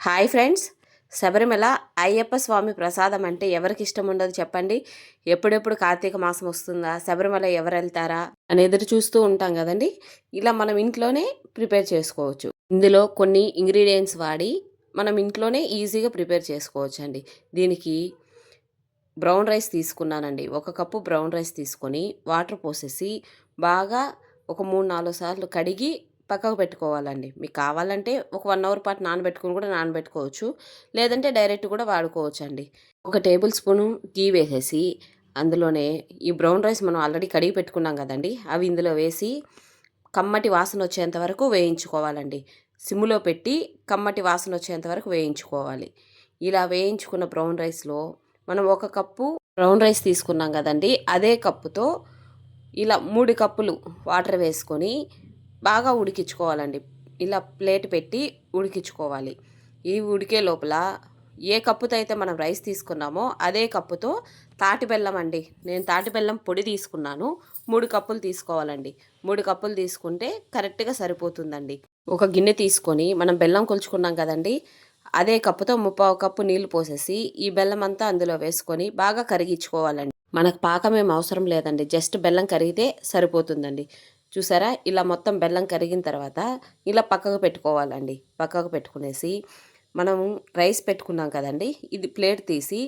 Hi friends. Sabarimala Ayyappa స్వామి ప్రసాదం అంటే ఎవరికి ఇష్టం ఉండదు చెప్పండి. ఎప్పుడెప్పుడు కార్తీక మాసం వస్తుందా? శబరిమల ఎవరు వెళ్తారా? అని ఎదురు చూస్తూ ఉంటాం కదండి. ఇలా మనం ఇంట్లోనే ప్రిపేర్ చేసుకోవచ్చు. ఇందులో కొన్ని ఇంగ్రీడియంట్స్ వాడి మనం ఇంట్లోనే ఈజీగా ప్రిపేర్ చేసుకోవచ్చు అండి దీనికి బ్రౌన్ రైస్ తీసుకున్నానండి. ఒక కప్పు బ్రౌన్ రైస్ తీసుకొని వాటర్ పోసేసి బాగా ఒక మూడు నాలుగు సార్లు కడిగి పక్కకు పెట్టుకోవాలండి. మీకు కావాలంటే ఒక వన్ అవర్ పాటు నానబెట్టుకుని కూడా నానబెట్టుకోవచ్చు. లేదంటే డైరెక్ట్ కూడా వాడుకోవచ్చు అండి ఒక టేబుల్ స్పూను గీ వేసేసి అందులోనే ఈ బ్రౌన్ రైస్ మనం ఆల్రెడీ కడిగి పెట్టుకున్నాం కదండి. అవి ఇందులో వేసి కమ్మటి వాసన వచ్చేంత వరకు వేయించుకోవాలండి. సిమ్లో పెట్టి కమ్మటి వాసన వచ్చేంత వరకు వేయించుకోవాలి. ఇలా వేయించుకున్న బ్రౌన్ రైస్లో మనం ఒక కప్పు బ్రౌన్ రైస్ తీసుకున్నాం కదండి. అదే కప్పుతో ఇలా మూడు కప్పులు వాటర్ వేసుకొని బాగా ఉడికించుకోవాలండి. ఇలా ప్లేట్ పెట్టి ఉడికించుకోవాలి. ఈ ఉడికే లోపల ఏ కప్పుతో అయితే మనం రైస్ తీసుకున్నామో అదే కప్పుతో తాటి బెల్లం అండి. నేను తాటి బెల్లం పొడి తీసుకున్నాను. మూడు కప్పులు తీసుకోవాలండి. మూడు కప్పులు తీసుకుంటే కరెక్ట్గా సరిపోతుందండి. ఒక గిన్నె తీసుకొని మనం బెల్లం కొలుచుకున్నాం కదండి. అదే కప్పుతో ముప్పావు కప్పు నీళ్ళు పోసేసి ఈ బెల్లం అంతా అందులో వేసుకొని బాగా కరిగించుకోవాలండి. మనకు పాకం ఏం అవసరం లేదండి. జస్ట్ బెల్లం కరిగితే సరిపోతుందండి. చూసారా? ఇలా మొత్తం బెల్లం కరిగిన తర్వాత ఇలా పక్కకు పెట్టుకోవాలండి. పక్కకు పెట్టుకునేసి మనం రైస్ పెట్టుకున్నాం కదండి. ఇది ప్లేట్ తీసి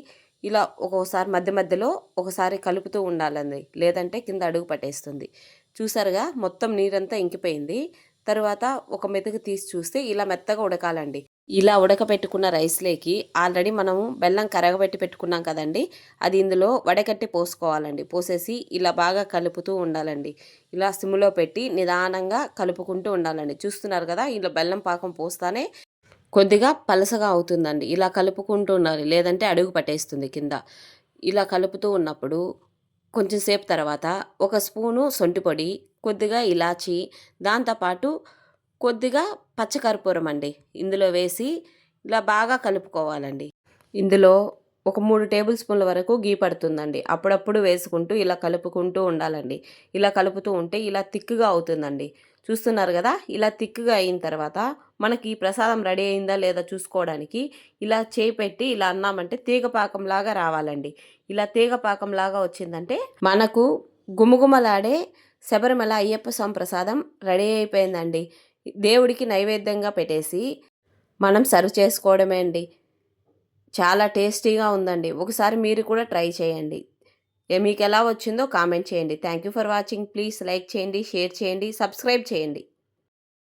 ఇలా ఒక్కొక్కసారి మధ్య మధ్యలో ఒకసారి కలుపుతూ ఉండాలండి. లేదంటే కింద అడుగు పట్టేస్తుంది. చూసారుగా? మొత్తం నీరంతా ఇంకిపోయింది. తర్వాత ఒక మెతుకు తీసి చూస్తే ఇలా మెత్తగా ఉడకాలండి. ఇలా ఉడకపెట్టుకున్న రైస్లోకి ఆల్రెడీ మనము బెల్లం కరగబెట్టి పెట్టుకున్నాం కదండి అది ఇందులో వడకట్టి పోసుకోవాలండి. పోసేసి ఇలా బాగా కలుపుతూ ఉండాలండి. ఇలా సిమ్లో పెట్టి నిదానంగా కలుపుకుంటూ ఉండాలండి. చూస్తున్నారు కదా ఇలా బెల్లం పాకం పోస్తానే కొద్దిగా పలసగా అవుతుందండి. ఇలా కలుపుకుంటూ ఉండాలి లేదంటే అడుగు పట్టేస్తుంది కింద. ఇలా కలుపుతూ ఉన్నప్పుడు కొంచెం సేపు తర్వాత ఒక స్పూను సొంటి పొడి కొద్దిగా ఇలాచి దాంతోపాటు కొద్దిగా పచ్చకర్పూరం అండి. ఇందులో వేసి ఇలా బాగా కలుపుకోవాలండి. ఇందులో ఒక మూడు టేబుల్ స్పూన్ల వరకు గీ పడుతుందండి. అప్పుడప్పుడు వేసుకుంటూ ఇలా కలుపుకుంటూ ఉండాలండి. ఇలా కలుపుతూ ఉంటే ఇలా తిక్కుగా అవుతుందండి. చూస్తున్నారు కదా ఇలా తిక్కుగా అయిన తర్వాత మనకి ఈ ప్రసాదం రెడీ అయిందా లేదా చూసుకోవడానికి ఇలా చేయి పెట్టి ఇలా అన్నామంటే తీగపాకంలాగా రావాలండి. ఇలా తీగపాకంలాగా వచ్చిందంటే మనకు గుమగుమలాడే శబరిమల అయ్యప్ప స్వామి ప్రసాదం రెడీ అయిపోయిందండి. దేవుడికి నైవేద్యంగా పెట్టేసి మనం సర్వ్ చేసుకోవడమే అండి. చాలా టేస్టీగా ఉందండి. ఒకసారి మీరు కూడా ట్రై చేయండి. మీకు ఎలా వచ్చిందో కామెంట్ చేయండి. Thank you for watching. Please like చేయండి షేర్ చేయండి సబ్స్క్రైబ్ చేయండి.